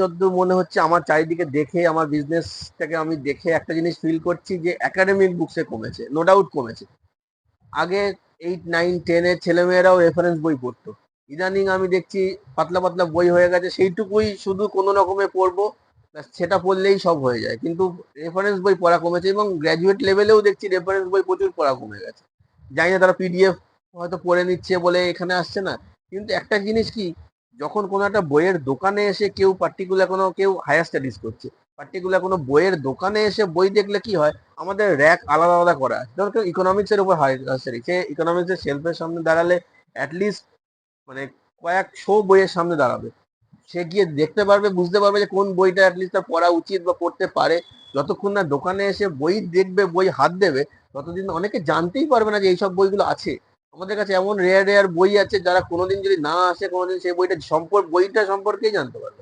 যতদূর মনে হচ্ছে আমার চারিদিকে দেখে, আমার বিজনেসটাকে আমি দেখে একটা জিনিস ফিল করছি যে একাডেমিক বুকসে কমেছে নো ডাউট কমেছে। আগে এইট নাইন টেনের ছেলেমেয়েরাও রেফারেন্স বই পড়তো। ইদানিং আমি দেখছি পাতলা পাতলা বই হয়ে গেছে, সেইটুকুই শুধু কোনো রকমে পড়ব সেটা পড়লেই সব হয়ে যায়। কিন্তু রেফারেন্স বই পড়া কমেছে এবং গ্র্যাজুয়েট লেভেলেও দেখছি রেফারেন্স বই প্রচুর পড়া কমে গেছে। জানি না তারা পিডিএফ হয়তো পড়ে নিচ্ছে বলে এখানে আসছে না, কিন্তু একটা জিনিস কি যখন কোনো একটা বইয়ের দোকানে এসে কেউ পার্টিকুলার কোনো, কেউ হায়ার স্টাডিজ করছে পার্টিকুলার কোনো বইয়ের দোকানে এসে বই দেখলে কি হয়? আমাদের র্যাক আলাদা আলাদা করা আছে। ধরো কেউ ইকোনমিক্সের উপর হায়ার স্টাডি সে ইকোনমিক্সের শেলফের সামনে দাঁড়ালে অ্যাটলিস্ট মানে কয়েকশো বইয়ের সামনে দাঁড়াবে। সে গিয়ে দেখতে পারবে, বুঝতে পারবে যে কোন বইটা অ্যাটলিস্ট তার পড়া উচিত বা পড়তে পারে। যতক্ষণ না দোকানে এসে বই দেখবে, বই হাত দেবে, ততদিন অনেকে জানতেই পারবে না যে এইসব বইগুলো আছে। আমাদের কাছে এমন রেয়ার রেয়ার বই আছে যারা কোনোদিন যদি না আসে, কোনোদিন সেই বইটা সম্পর্ক বইটা সম্পর্কেই জানতে পারবে।